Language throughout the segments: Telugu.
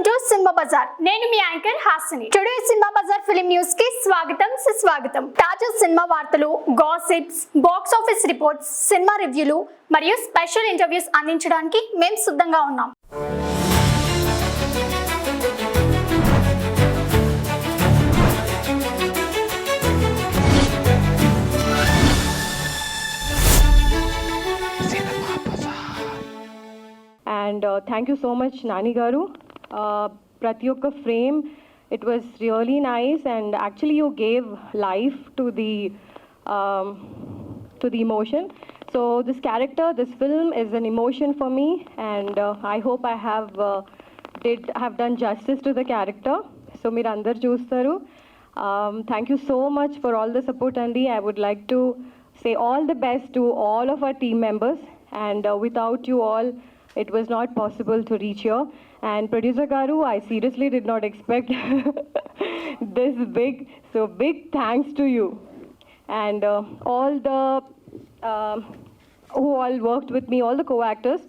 వెల్కమ్ టు సినిమా బజార్ నేను మీ యాంకర్ హాసిని. టుడే సినిమా బజార్ ఫిలిం న్యూస్కి స్వాగతం సుస్వాగతం. తాజా సినిమా వార్తలు gossips box office reports cinema రివ్యూలు మరియు స్పెషల్ ఇంటర్వ్యూస్ అందించడానికి మేము సిద్ధంగా ఉన్నాం. And thank you so much Nani garu ప్రతి ఒక్క frame it was really nice and actually you gave life to the to the emotion so this character this film is an emotion for me and I hope I have did have done justice to the character so మీరు అందరు చూస్తారు thank you so much for all the support అండి I would like to say all the best to all of our team members and uh, without you all it was not possible to reach here and producer garu i seriously did not expect this big so big thanks to you. And uh, all the um who all worked with me all the co-actors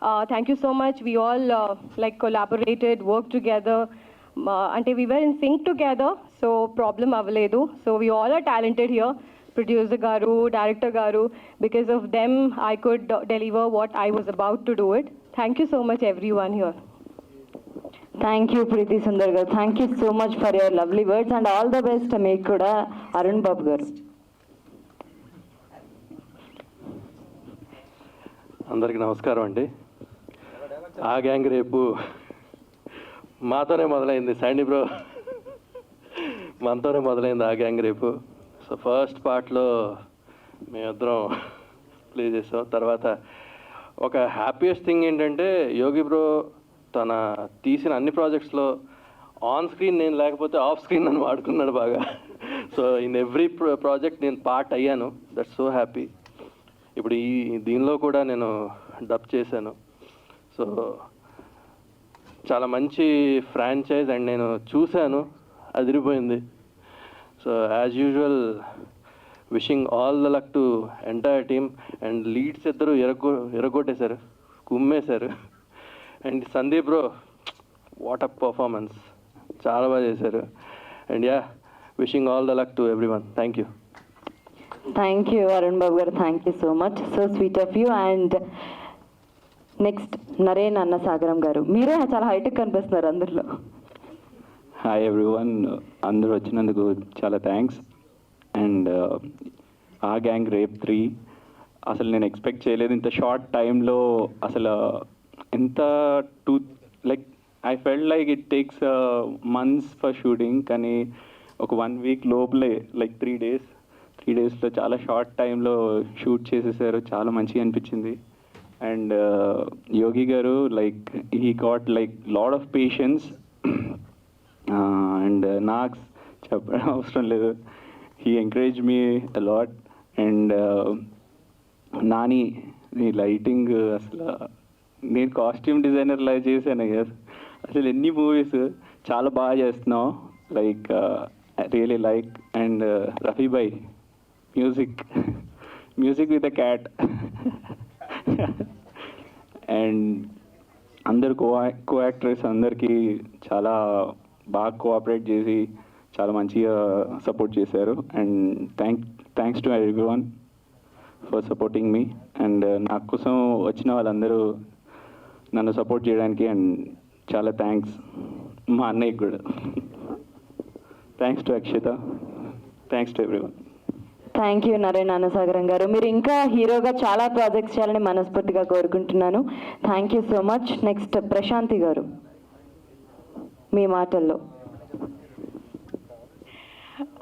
uh, thank you so much. We all uh, like collaborated worked together uh, until we were in sync together so problem avaledu. So we all are talented here producer garu director garu. Because of them i could uh, deliver what i was about to do it. Thank you so much everyone here thank you Preethi Sundar garu. Thank you so much for your lovely words and all the best మీకు కూడా అరుణ్ బాబు గారు. అందరికీ నమస్కారం అండి. ఆ గ్యాంగ్ రేపు మాతోనే మొదలైంది. శాండీ బ్రో మనతోనే మొదలైంది ఆ గ్యాంగ్ రేపు. సో ఫస్ట్ పార్ట్లో మేమిద్దరం ప్లే చేసాం. తర్వాత ఒక హ్యాపీయెస్ట్ థింగ్ ఏంటంటే యోగి బ్రో తన తీసిన అన్ని ప్రాజెక్ట్స్లో ఆన్ స్క్రీన్ నేను లేకపోతే ఆఫ్ స్క్రీన్ నన్ను వాడుకున్నాడు బాగా. సో ఇన్ ఎవ్రీ ప్రాజెక్ట్ నేను పార్ట్ అయ్యాను. దట్స్ సో హ్యాపీ ఇప్పుడు ఈ దీనిలో కూడా నేను డబ్ చేశాను. సో చాలా మంచి ఫ్రాంచైజ్ అండ్ నేను చూశాను. అదిరిపోయింది. So as usual wishing all the luck to entire team and leads ఇద్దరు ఎరగొ ఎరగొట్టేశారు. కుమ్మేశారు. And Sandeep bro what up performance చాలా బాగా చేశారు. And yeah wishing all the luck to every one thank you thank you Arun Babu garu. Thank you so much so sweet of you and next Naren Annasagaram garu. మీరే చాలా హైటెక్ కనిపిస్తున్నారు అందరిలో. హాయ్ ఎవ్రీవన్ అందరూ వచ్చినందుకు చాలా థ్యాంక్స్ అండ్ ఆ గ్యాంగ్ రేప్ త్రీ అసలు నేను ఎక్స్పెక్ట్ చేయలేదు. ఇంత షార్ట్ టైంలో అసలు ఎంత to like I felt like it takes months for shooting కానీ ఒక వన్ వీక్ లోపలే లైక్ త్రీ డేస్ త్రీ డేస్లో చాలా షార్ట్ టైంలో షూట్ చేసేసారు చాలా మంచిగా అనిపించింది. And uh, Yogi garu like he got like lot of patience and నాకు చెప్పడం అవసరం లేదు. He encourage me a lot and Nani నీ లైటింగ్ అసలు నేను కాస్ట్యూమ్ డిజైనర్ లాగా చేశాను కదా. అసలు ఎన్ని మూవీస్ చాలా బాగా చేస్తున్నావు. Like really like and Rafibhai music music with a cat and అందరు కో కో యాక్టర్స్ అందరికీ చాలా బాగా కోఆపరేట్ చేసి చాలా మంచిగా సపోర్ట్ చేశారు. And thank thanks to every one for supporting me and నా కోసం వచ్చిన వాళ్ళందరూ నన్ను సపోర్ట్ చేయడానికి అండ్ చాలా థ్యాంక్స్ మా అన్నయ్యకి కూడా. Thanks to Akshitha. Thanks to every one thank you Naren Annasagaram garu. మీరు ఇంకా హీరోగా చాలా ప్రాజెక్ట్స్ చేయాలని మనస్ఫూర్తిగా కోరుకుంటున్నాను. Thank you so much next Prashanthi garu. మీ మాటల్లో.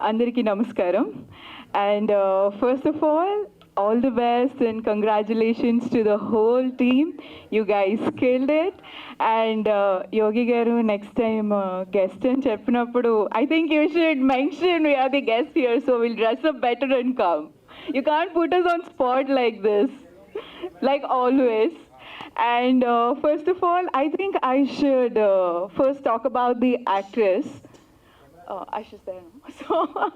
అందరికీ నమస్కారం. And first of all all the best and congratulations to the whole team. You guys killed it. And uh, Yogi Garu, next time uh, guest and Chepnapadu, I think you should mention we are the guests here, so we'll dress up better and come. You can't put us on spot like this, like always. And uh, first of all, I think I should uh, first talk about the actress. Uh, Ashish there. So,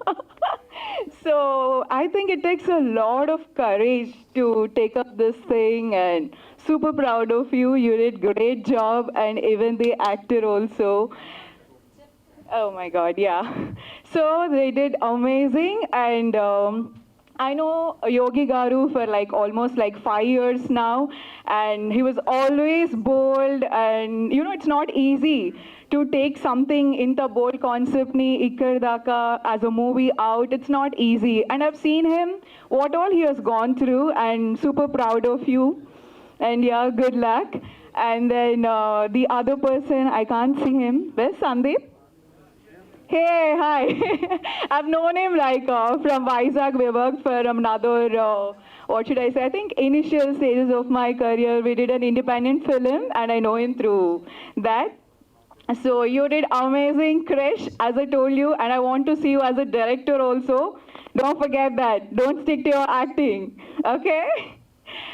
so I think it takes a lot of courage to take up this thing and super proud of you. You did great job, and even the actor also. Oh my God, yeah. So they did amazing, and um, I know Yogi Garu for like almost like five years now, and he was always bold, and you know it's not easy to take something in the bold concept ni ikkar daka as a movie out. It's not easy, and I've seen him what all he has gone through, and super proud of you. And yeah, good luck. And then uh, the other person, I can't see him. Where's Sandeep? Hey, hi. I've known him like uh, from Vizag. We worked for another, uh, what should I say? I think initial stages of my career, we did an independent film, and I know him through that. So you did amazing, Krish, as I told you, and I want to see you as a director also. Don't forget that. Don't stick to your acting, okay?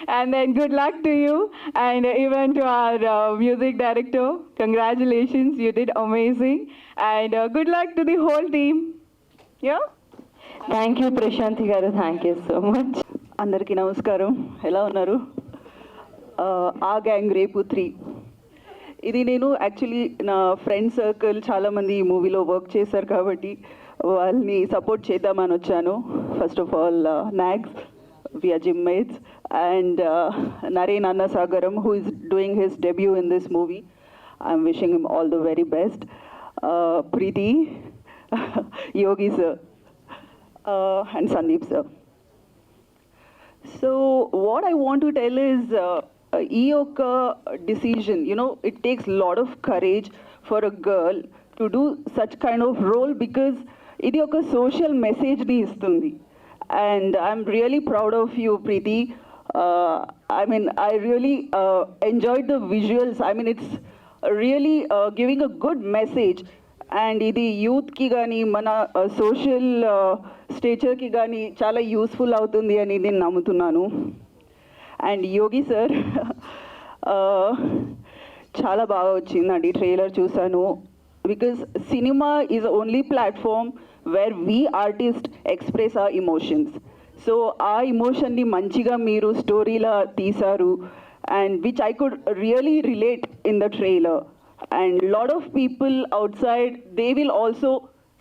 And then good luck to you, and even to our uh, music director. Congratulations, you did amazing, and uh, good luck to the whole team. Yeah. Thank you Prashanthi garu. Thank you so much అందరికీ నమస్కారం. ఎలా ఉన్నారు? ఆ, ఆ గ్యాంగ్ రేపు త్రీ ఇది నేను యాక్చువల్లీ నా ఫ్రెండ్ సర్కిల్ చాలామంది ఈ మూవీలో వర్క్ చేశారు కాబట్టి వాళ్ళని సపోర్ట్ చేద్దామని వచ్చాను. First of all Nags VR Gym mates and Naren Annasagaram who is doing his debut in this movie I'm wishing him all the very best Preethi Yogi sir and Sandeep sir So what I want to tell is, uh, ఈ యొక్క decision, you know, it takes a lot of courage for a girl to do such kind of role because ఇది ఒక social message ని ఇస్తుంది. And I'm really proud of you, Preeti. Uh, I mean, I really uh, enjoyed the visuals. I mean, it's really uh, giving a good message. And ఇది యూత్కి కానీ మన సోషల్ స్టేచర్కి కానీ చాలా యూస్ఫుల్ అవుతుంది అని నేను నమ్ముతున్నాను అండ్ యోగి సార్ చాలా బాగా వచ్చిందండి ట్రైలర్ చూశాను because cinema is only platform where we artist express our emotions so ఆ ఇమోషన్ని మంచిగా మీరు స్టోరీలా తీశారు and which I could really relate in the trailer and lot people people outside they will also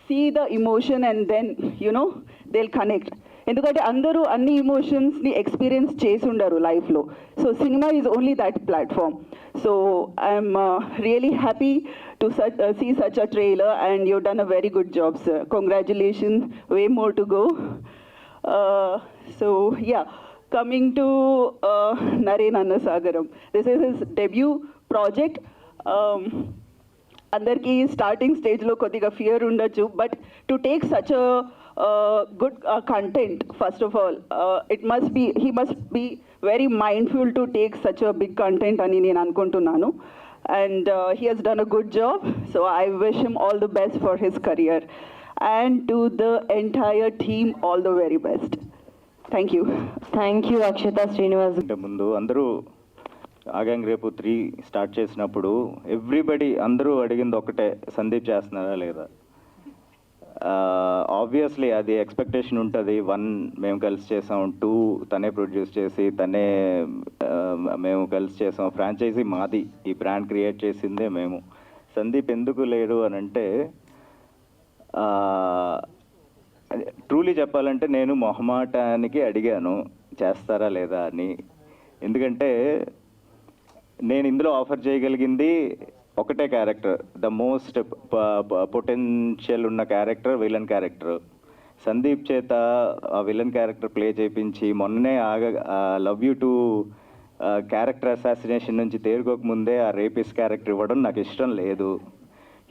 see the emotion and then you know they'll connect ఎందుకంటే అందరూ అన్ని ఇమోషన్స్ని ఎక్స్పీరియన్స్ చేసి ఉండరు లైఫ్లో so cinema is only that platform so I'm really happy to such see such a trailer and you done a very good job sir congratulation way more to go so yeah coming to Naren Annasagaram this is his debut project అందరికీ స్టార్టింగ్ స్టేజ్లో కొద్దిగా ఫియర్ ఉండొచ్చు but to take such good content first of all it must be he must be very mindful to take such a big content అని నేను అనుకుంటున్నాను and he he's done a good job so I wish him all the best for his career and to the entire team all the very best thank you thank you Akshatha Srinivas అంటే ముందు అందరూ ఆగాంగ్ రేపు త్రీ స్టార్ట్ చేసినప్పుడు ఎవ్రీబడి అందరూ అడిగింది ఒకటే సందీప్ చేస్తున్నారా లేదా? ఆబ్వియస్లీ అది ఎక్స్పెక్టేషన్ ఉంటుంది. వన్ మేము కలిసి చేసాం టూ తనే ప్రొడ్యూస్ చేసి తనే మేము కలిసి చేసాం. ఫ్రాంచైజీ మాది ఈ బ్రాండ్ క్రియేట్ చేసిందే మేము. సందీప్ ఎందుకు లేడు అని అంటే ట్రూలీ చెప్పాలంటే నేను మొహమాటానికి అడిగాను చేస్తారా లేదా అని. ఎందుకంటే నేను ఇందులో ఆఫర్ చేయగలిగింది ఒకటే క్యారెక్టర్ ద మోస్ట్ పొటెన్షియల్ ఉన్న క్యారెక్టర్ విలన్ క్యారెక్టర్ సందీప్ చేత ఆ విలన్ క్యారెక్టర్ ప్లే చేయించి మొన్ననే ఆగ love you too character assassination నుంచి తేరుకోక ముందే ఆ రేపిస్ క్యారెక్టర్ ఇవ్వడం నాకు ఇష్టం లేదు.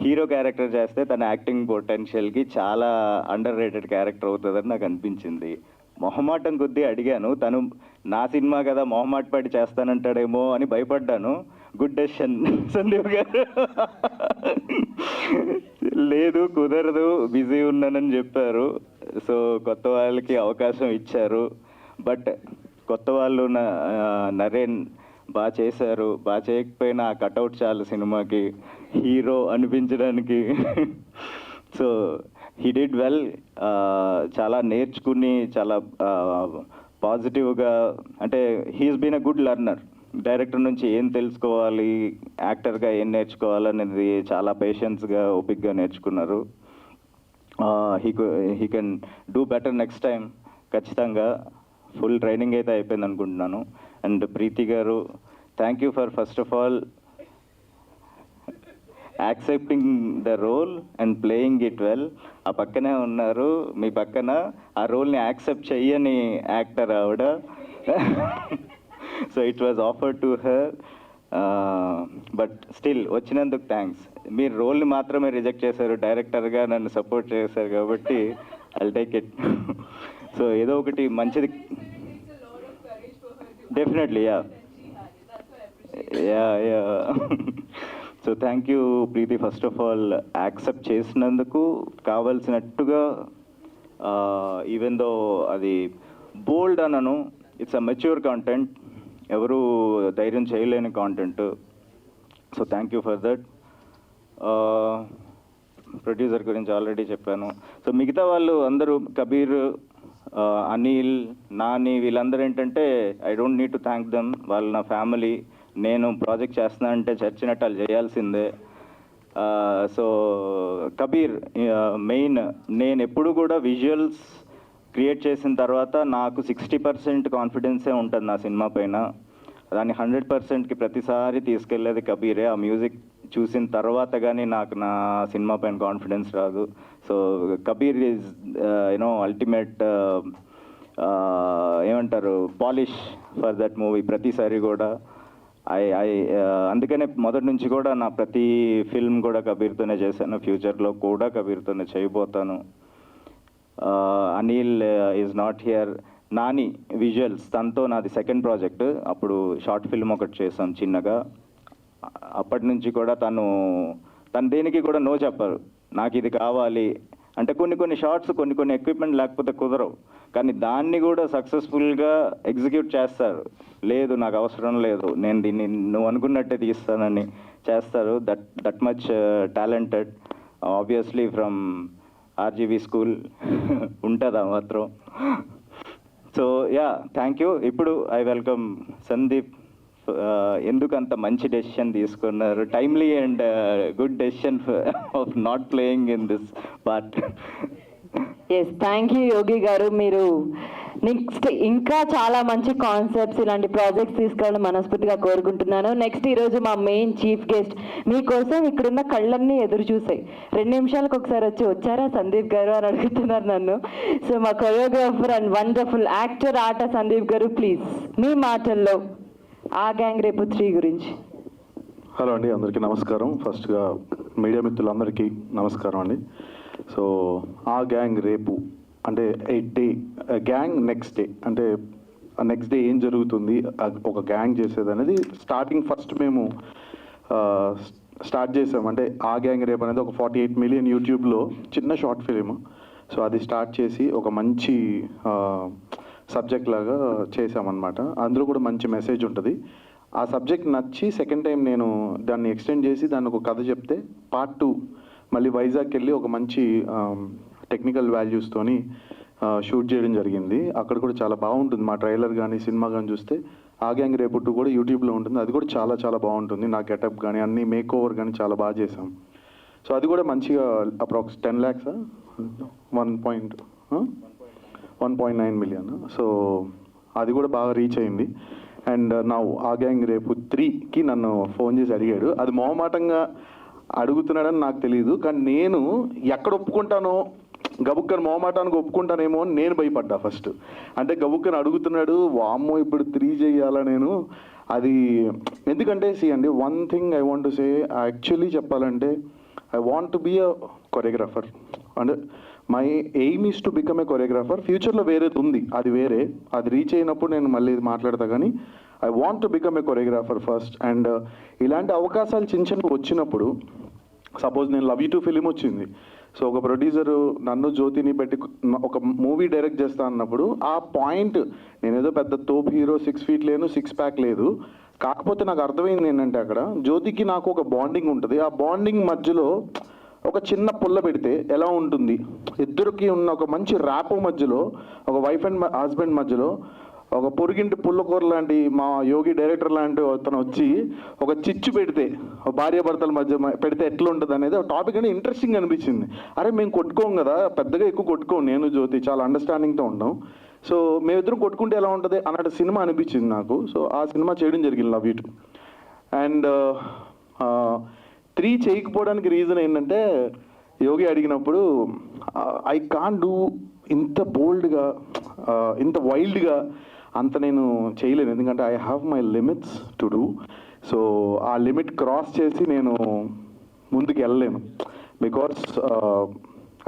హీరో క్యారెక్టర్ చేస్తే తన యాక్టింగ్ పొటెన్షియల్కి చాలా అండర్ రేటెడ్ క్యారెక్టర్ అవుతుందని నాకు అనిపించింది. మొహమాటం కొద్దీ అడిగాను తను నా సినిమా కదా మొహమాట పడి చేస్తానంటాడేమో అని భయపడ్డాను. గుడ్ డెసిషన్ సందీప్ గారు. లేదు కుదరదు బిజీ ఉన్నానని చెప్పారు. సో కొత్త వాళ్ళకి అవకాశం ఇచ్చారు. బట్ కొత్త వాళ్ళు నరేన్ బాగా చేశారు. బాగా చేయకపోయినా ఆ కటౌట్ చాలు సినిమాకి. Hero అనిపించడానికి. So he did well చాలా నేర్చుకుని చాలా పాజిటివ్గా అంటే he's been a good learner director నుంచి ఏం తెలుసుకోవాలి యాక్టర్గా ఏం నేర్చుకోవాలనేది చాలా పేషెన్స్గా ఓపిక్గా నేర్చుకున్నారు. He he can do better next time ఖచ్చితంగా. ఫుల్ ట్రైనింగ్ అయితే అయిపోయింది అనుకుంటున్నాను అండ్ ప్రీతి గారు thank you for first of all accepting the role and playing it well ఆ పక్కనే ఉన్నారు మీ పక్కన ఆ రోల్ని యాక్సెప్ట్ చెయ్యని యాక్టర్ ఆవిడ. So it was offer to her but still వచ్చినందుకు థ్యాంక్స్ మీరు రోల్ని మాత్రమే రిజెక్ట్ చేశారు డైరెక్టర్గా నన్ను సపోర్ట్ చేశారు కాబట్టి ఐ టేక్ ఇట్ సో ఏదో ఒకటి మంచిది definitely yeah yeah yeah so thank you Preethi first of all accept చేసినందుకు కావలసినట్టుగా uh, ఈవెన్ దో అది బోల్డ్ అనను ఇట్స్ అ మెచ్యూర్ కాంటెంట్ ఎవరు ధైర్యం చేయలేని content so thank you for that producer గురించి ఆల్రెడీ చెప్పాను. సో మిగతా వాళ్ళు అందరూ కబీర్ అనిల్ నాని వీళ్ళందరూ ఏంటంటే I don't need to thank them వాళ్ళు నా ఫ్యామిలీ నేను ప్రాజెక్ట్ చేస్తున్నా అంటే చచ్చినట్టు వాళ్ళు చేయాల్సిందే. సో కబీర్ మెయిన్ నేను ఎప్పుడు కూడా విజువల్స్ క్రియేట్ చేసిన తర్వాత నాకు సిక్స్టీ పర్సెంట్ కాన్ఫిడెన్సే ఉంటుంది నా సినిమా పైన. దాన్ని హండ్రెడ్ పర్సెంట్కి ప్రతిసారి తీసుకెళ్ళేది కబీరే. ఆ మ్యూజిక్ చూసిన తర్వాత కానీ నాకు నా సినిమా పైన కాన్ఫిడెన్స్ రాదు. So Kabir is you know ultimate ఏమంటారు పాలిష్ ఫర్ దట్ మూవీ ప్రతిసారి కూడా. ఐ ఐ uh, అందుకనే మొదటి నుంచి కూడా నా ప్రతి ఫిల్మ్ కూడా కబీర్తోనే చేశాను. ఫ్యూచర్లో కూడా కబీర్తోనే చేయబోతాను. Anil is not here Nani visuals తనతో నాది సెకండ్ ప్రాజెక్ట్ అప్పుడు షార్ట్ ఫిల్మ్ ఒకటి చేసాం చిన్నగా. అప్పటి నుంచి కూడా తను తను దేనికి కూడా నో చెప్పరు. నాకు ఇది కావాలి. అంటే కొన్ని కొన్ని షార్ట్స్ కొన్ని కొన్ని ఎక్విప్మెంట్ లేకపోతే కుదరవు. కానీ దాన్ని కూడా సక్సెస్ఫుల్గా ఎగ్జిక్యూట్ చేస్తారు. లేదు నాకు అవసరం లేదు. నేను దీన్ని నువ్వు అనుకున్నట్టే తీస్తానని చేస్తారు. That that much talented obviously from RGV school ఉంటుందా మాత్రం? సో యా థ్యాంక్ యూ ఇప్పుడు ఐ వెల్కమ్ సందీప్ ఎందుకు అంత మంచి డెసిషన్ తీసుకున్నారు? Timely and good decision of not playing in this part yes thank you Yogi garu. మీరు నెక్స్ట్ ఇంకా చాలా మంచి కాన్సెప్ట్స్ ఇలాంటి ప్రాజెక్ట్స్ తీసుకోవాలని మనస్ఫూర్తిగా కోరుకుంటున్నాను. నెక్స్ట్ ఈరోజు మా మెయిన్ చీఫ్ గెస్ట్ మీకోసం ఇక్కడున్న కళ్ళన్నీ ఎదురు చూసాయి రెండు నిమిషాలకు ఒకసారి వచ్చి వచ్చారా సందీప్ గారు అని అడుగుతున్నారు నన్ను. సో మా కొరియోగ్రాఫర్ అండ్ వండర్ఫుల్ యాక్టర్ ఆట సందీప్ గారు ప్లీజ్ మీ మాటల్లో ఆ గ్యాంగ్ రేపు త్రీ గురించి. హలో అండి అందరికీ నమస్కారం. ఫస్ట్గా మీడియా మిత్రులందరికీ నమస్కారం అండి. సో ఆ గ్యాంగ్ రేపు అంటే eight day gang next day అంటే నెక్స్ట్ డే ఏం జరుగుతుంది ఒక గ్యాంగ్ చేసేది అనేది స్టార్టింగ్ ఫస్ట్ మేము స్టార్ట్ చేసాం. అంటే ఆ గ్యాంగ్ రేపు అనేది ఒక ఫార్టీ ఎయిట్ మిలియన్ యూట్యూబ్లో చిన్న షార్ట్ ఫిలిం సో అది స్టార్ట్ చేసి ఒక మంచి సబ్జెక్ట్ లాగా చేసామన్నమాట అందులో కూడా మంచి మెసేజ్ ఉంటుంది. ఆ సబ్జెక్ట్ నచ్చి సెకండ్ టైం నేను దాన్ని ఎక్స్టెండ్ చేసి దాన్ని ఒక కథ చెప్తే పార్ట్ టూ మళ్ళీ వైజాగ్కి వెళ్ళి ఒక మంచి టెక్నికల్ వాల్యూస్తోని షూట్ చేయడం జరిగింది. అక్కడ కూడా చాలా బాగుంటుంది. మా ట్రైలర్ కానీ సినిమా కానీ చూస్తే ఆ గ్యాంగ్ రేపు టూ కూడా యూట్యూబ్లో ఉంటుంది. అది కూడా చాలా చాలా బాగుంటుంది. నా గెటప్ కానీ అన్ని మేక్ ఓవర్ కానీ చాలా బాగా చేసాం సో అది కూడా మంచిగా approx ten ల్యాక్సా one point one point nine million so అది కూడా బాగా రీచ్ అయింది. అండ్ నా uh, ఆ గ్యాంగ్ రేపు త్రీకి నన్ను ఫోన్ చేసి అడిగాడు. అది మొహమాటంగా అడుగుతున్నాడని నాకు తెలియదు కానీ నేను ఎక్కడ ఒప్పుకుంటానో గబుక్కని మొహమాటానికి ఒప్పుకుంటానేమో అని నేను భయపడ్డా ఫస్ట్ అంటే గబుక్కని అడుగుతున్నాడు వామ్మో ఇప్పుడు త్రీ చేయాలా నేను? అది ఎందుకంటే సి అండి one thing I want to say actually చెప్పాలంటే I want to be a choreographer అంటే my aim is to become a choreographer ఫ్యూచర్లో వేరేది ఉంది. అది వేరే. అది రీచ్ అయినప్పుడు నేను మళ్ళీ ఇది మాట్లాడతా కానీ I want to become a choreographer first and ఇలాంటి అవకాశాలు చిన్న చిన్న వచ్చినప్పుడు సపోజ్ నేను లవ్ యూ టు ఫిలిం వచ్చింది. సో ఒక ప్రొడ్యూసర్ నన్ను జ్యోతిని పెట్టి ఒక మూవీ డైరెక్ట్ చేస్తా అన్నప్పుడు ఆ పాయింట్ నేనేదో పెద్ద తోపు హీరో సిక్స్ ఫీట్ లేను సిక్స్ ప్యాక్ లేదు. కాకపోతే నాకు అర్థమైంది ఏంటంటే అక్కడ జ్యోతికి నాకు ఒక బాండింగ్ ఉంటుంది. ఆ బాండింగ్ మధ్యలో ఒక చిన్న పుల్ల పెడితే ఎలా ఉంటుంది? ఇద్దరికి ఉన్న ఒక మంచి ర్యాప్ మధ్యలో ఒక వైఫ్ అండ్ హస్బెండ్ మధ్యలో ఒక పొరిగింటి పుల్లకూర లాంటి మా యోగి డైరెక్టర్ లాంటి అతను వచ్చి ఒక చిచ్చు పెడితే భార్యాభర్తల మధ్య పెడితే ఎట్లా ఉంటుంది అనేది ఒక టాపిక్ అనేది ఇంట్రెస్టింగ్ అనిపించింది. అరే మేము కొట్టుకోం కదా పెద్దగా ఎక్కువ కొట్టుకోం నేను జ్యోతి చాలా అండర్స్టాండింగ్తో ఉంటాం సో మేమిద్దరం కొట్టుకుంటే ఎలా ఉంటుంది? అన్నట్టు సినిమా అనిపించింది నాకు. సో ఆ సినిమా చేయడం జరిగింది లవ్ యూ అండ్ త్రీ చేయకపోవడానికి రీజన్ ఏంటంటే యోగి అడిగినప్పుడు ఐ కాన్ డూ ఇంత బోల్డ్గా ఇంత వైల్డ్గా అంత నేను చేయలేను. ఎందుకంటే I have my limits to do so ఆ లిమిట్ క్రాస్ చేసి నేను ముందుకు వెళ్ళలేను. Because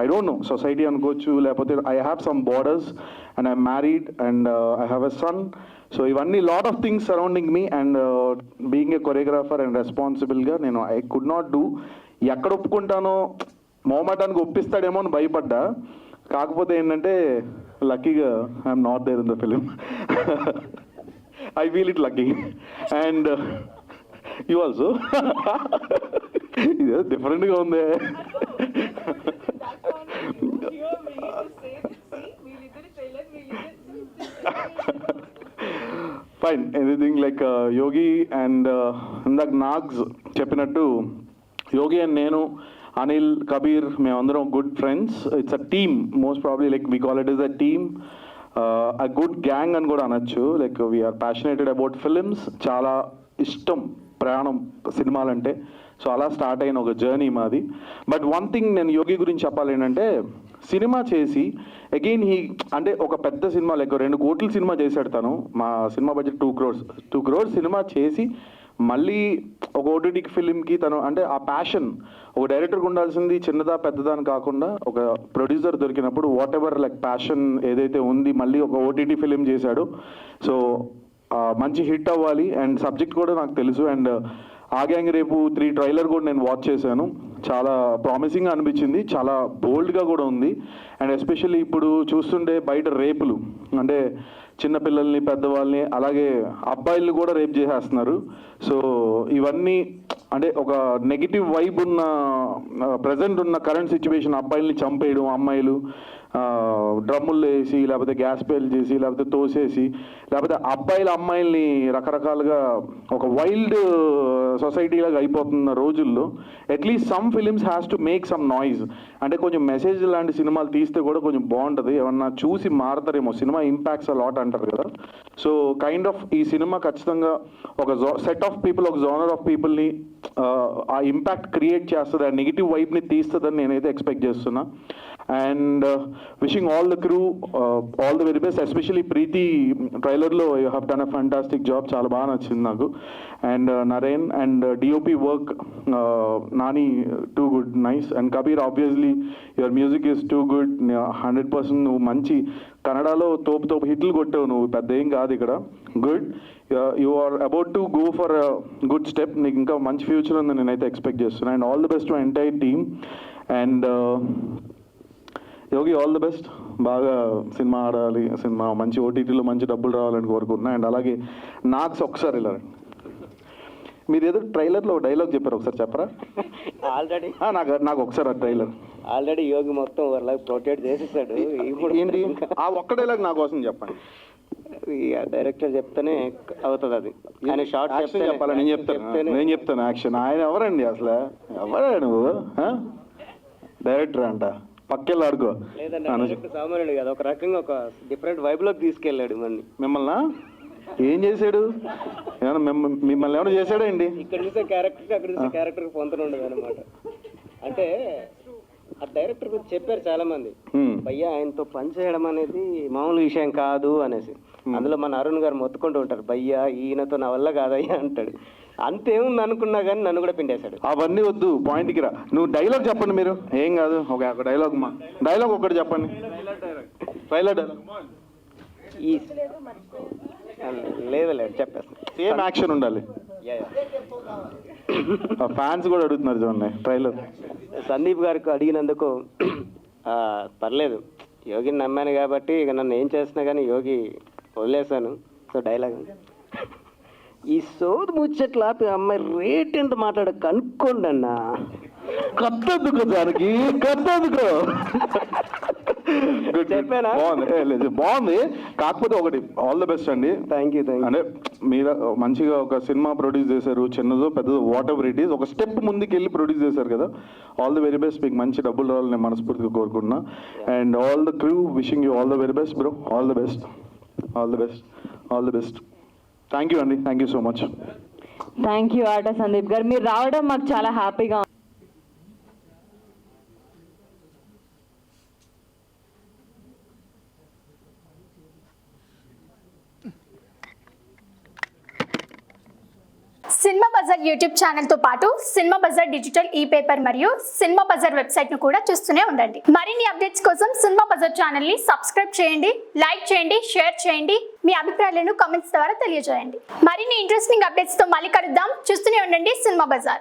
I don't know society అనుకోవచ్చు లేకపోతే I have some borders and I married and I have a son so ఇవన్నీ lot of things surrounding me and being a choreographer and రెస్పాన్సిబుల్గా నేను ఐ కుడ్ నాట్ డూ ఎక్కడ ఒప్పుకుంటానో మోమటానికి ఒప్పిస్తాడేమో అని భయపడ్డా. కాకపోతే ఏంటంటే లక్కీగా I'm not there in the film I feel it lucky and you also ఇదే డిఫరెంట్గా ఉంది. Fine anything like Yogi and ఇందాక నాగ్స్ చెప్పినట్టు యోగి అండ్ నేను అనిల్ కబీర్ మేమందరం good friends it's a team most probably like we call it is a team a good gang అని కూడా అనొచ్చు. Like we are passionated about films చాలా ఇష్టం ప్రయాణం సినిమాలంటే. సో అలా స్టార్ట్ అయిన ఒక జర్నీ మాది. బట్ వన్ థింగ్ నేను యోగి గురించి చెప్పాలి ఏంటంటే సినిమా చేసి అగైన్ హీ అంటే ఒక పెద్ద సినిమా లైక్ రెండు కోట్ల సినిమా చేశాడు తను. మా cinema budget two crores two crores cinema చేసి మళ్ళీ ఒక ఓటీటీకి ఫిలింకి తను అంటే ఆ ప్యాషన్ ఒక డైరెక్టర్కి ఉండాల్సింది చిన్నదా పెద్దదా అని కాకుండా ఒక ప్రొడ్యూసర్ దొరికినప్పుడు వాట్ ఎవర్ లైక్ ప్యాషన్ ఏదైతే ఉంది మళ్ళీ ఒక ఓటీటీ ఫిలిం చేశాడు. సో మంచి హిట్ అవ్వాలి. అండ్ సబ్జెక్ట్ కూడా నాకు తెలుసు. అండ్ ఆ గ్యాంగ్ రేపు త్రీ ట్రైలర్ కూడా నేను వాచ్ చేశాను. చాలా ప్రామిసింగ్గా అనిపించింది. చాలా బోల్డ్గా కూడా ఉంది. అండ్ ఎస్పెషల్లీ ఇప్పుడు చూస్తుంటే బయట రేపులు. అంటే చిన్నపిల్లల్ని పెద్దవాళ్ళని అలాగే అబ్బాయిల్ని కూడా రేప్ చేసేస్తున్నారు. సో ఇవన్నీ అంటే ఒక నెగిటివ్ వైబ్ ఉన్న ప్రజెంట్ ఉన్న కరెంట్ సిచ్యువేషన్ అబ్బాయిల్ని చంపేయడం అమ్మాయిలు డ్రమ్ములు వేసి లేకపోతే గ్యాస్ పేలు చేసి లేకపోతే తోసేసి లేకపోతే అబ్బాయిల అమ్మాయిల్ని రకరకాలుగా ఒక వైల్డ్ సొసైటీలాగా అయిపోతున్న రోజుల్లో at least some films has to make some noise అంటే కొంచెం మెసేజ్ లాంటి సినిమాలు తీస్తే కూడా కొంచెం బాగుంటుంది. ఏమన్నా చూసి మారతారేమో. సినిమా ఇంపాక్ట్స్ లాట్ అంటారు కదా. సో కైండ్ ఆఫ్ ఈ సినిమా ఖచ్చితంగా ఒక సెట్ ఆఫ్ పీపుల్ ఒక జోనర్ ఆఫ్ పీపుల్ని ఆ ఇంపాక్ట్ క్రియేట్ చేస్తుంది. ఆ నెగిటివ్ వైబ్ని తీస్తుందని నేనైతే ఎక్స్పెక్ట్ చేస్తున్నా. And wishing all the crew all the very best especially Preethi ట్రైలర్లో you have done a fantastic job చాలా బాగా నచ్చింది నాకు. And Naren and DOP work Nani too good nice and Kabir obviously your music is too good hundred percent నువ్వు మంచి కన్నడలో తోపు తోపు హిట్లు కొట్టావు నువ్వు పెద్ద ఏం కాదు ఇక్కడ. Good you are about to go for good step నీకు ఇంకా మంచి ఫ్యూచర్ ఉందని నేనైతే ఎక్స్పెక్ట్ చేస్తున్నాను and all the best to entire team and Yogi all the best బాగా సినిమా ఆడాలి సినిమా మంచి ఓటీటీలో మంచి డబ్బులు రావాలని కోరుకుంటున్నా. అండ్ అలాగే నాక్స్ ఒకసారి ఇలా రండి. మీరు ఏదో ట్రైలర్లో డైలాగ్ చెప్పారు ఒకసారి చెప్పరా? ఆల్రెడీ నాకు నాకు ఒకసారి ఆ ట్రైలర్ ఆల్రెడీ యోగి మొత్తం ఓవర్లాగా ప్రొటెక్ట్ చేసేసాడు. ఇప్పుడు ఏంటి? ఆ ఒక్క డైలాగ్ నా కోసం చెప్పండి. డైరెక్టర్ చెప్తేనే అవుతుంది అది. ఆయన షార్ట్ యాక్షన్ చెప్పాలా నేను చెప్తాను. నేను చెప్తాను యాక్షన్ ఆయన ఎవరండి అసలు? ఎవరా నువ్వు? డైరెక్టర్ అంట. పక్కెళ్ళి ఆడుకో సామాన్యుడు కదా. ఒక రకంగా ఒక డిఫరెంట్ వైబ్లోకి తీసుకెళ్ళాడు మన్ని మిమ్మల్ని? ఏం చేశాడు? ఏమన్నా మిమ్మ- మిమ్మల్ని ఏమైనా చేశాడా అండి? ఇక్కడ చూసే క్యారెక్టర్ అక్కడ చూసే క్యారెక్టర్ పొంతన ఉండదు అనమాట అంటే ఆ డైరెక్టర్ గురించి చెప్పారు చాలా మంది. భయ్యా ఆయనతో పని చేయడం అనేది మామూలు విషయం కాదు అనేసి. అందులో మన అరుణ్ గారు మొత్తుకుంటూ ఉంటారు. భయ్యా ఈయనతో నా వల్ల కాదయ్యా అంటాడు. అంతేముంది అనుకున్నా కానీ నన్ను కూడా పిండేశాడు. అవన్నీ వద్దు పాయింట్కి రా. నువ్వు డైలాగ్ చెప్పండి మీరు. ఏం కాదు ఒక డైలాగ్ మా. డైలాగ్ ఒకటి చెప్పండి. ట్రైలర్ డైలాగ్ ఈ లేదు లేదు చెప్పేస్తాను సేమ్ యాక్షన్ ఉండాలి. ఫ్యాన్స్ కూడా అడుగుతున్నారు చూడండి ట్రైలర్. సందీప్ గారికి అడిగినందుకు పర్లేదు. యోగిని నమ్మాను కాబట్టి ఇక నన్ను ఏం చేసినా కానీ యోగి వదిలేశాను. సో డైలాగ్ ఈ సోదు ముచ్చట్లు ఆపి అమ్మాయి రేట్ ఎంత మాట్లాడ కనుక్కోండి అన్న. కత్తెందుకు దానికి? కత్తెందుకు. చెప్పానా? బాగుంది. కాకపోతే ఒకటి ఆల్ ద బెస్ట్ అండి. థ్యాంక్ యూ థ్యాంక్ యూ అంటే మీరు మంచిగా ఒక సినిమా ప్రొడ్యూస్ చేశారు చిన్నదో పెద్దదో వాట్ ఎవర్ ఇట్ ఈస్ ఒక స్టెప్ ముందుకు వెళ్ళి ప్రొడ్యూస్ చేశారు కదా. ఆల్ ద వెరీ బెస్ట్ మీకు మంచి డబ్బులు రావాలని నేను మనస్ఫూర్తిగా కోరుకుంటున్నా. And all the crew wishing you all the very best bro all the best all the best all the best thank you అండి thank you so much thank you ఆట సందీప్ గారు మీరు రావడం మాకు చాలా హ్యాపీగా సినిమా బజార్ యూట్యూబ్ ఛానల్తో పాటు cinema Bazaar digital e paper మరియు సినిమా బజార్ వెబ్సైట్ను కూడా చూస్తూనే ఉండండి. మరిన్ని అప్డేట్స్ కోసం సినిమా బజార్ ఛానల్ని సబ్స్క్రైబ్ చేయండి లైక్ చేయండి షేర్ చేయండి. మీ అభిప్రాయాలను కామెంట్స్ ద్వారా తెలియజేయండి. మరిన్ని ఇంట్రెస్టింగ్ అప్డేట్స్తో మళ్ళీ కలుద్దాం. చూస్తూనే ఉండండి సినిమా బజార్.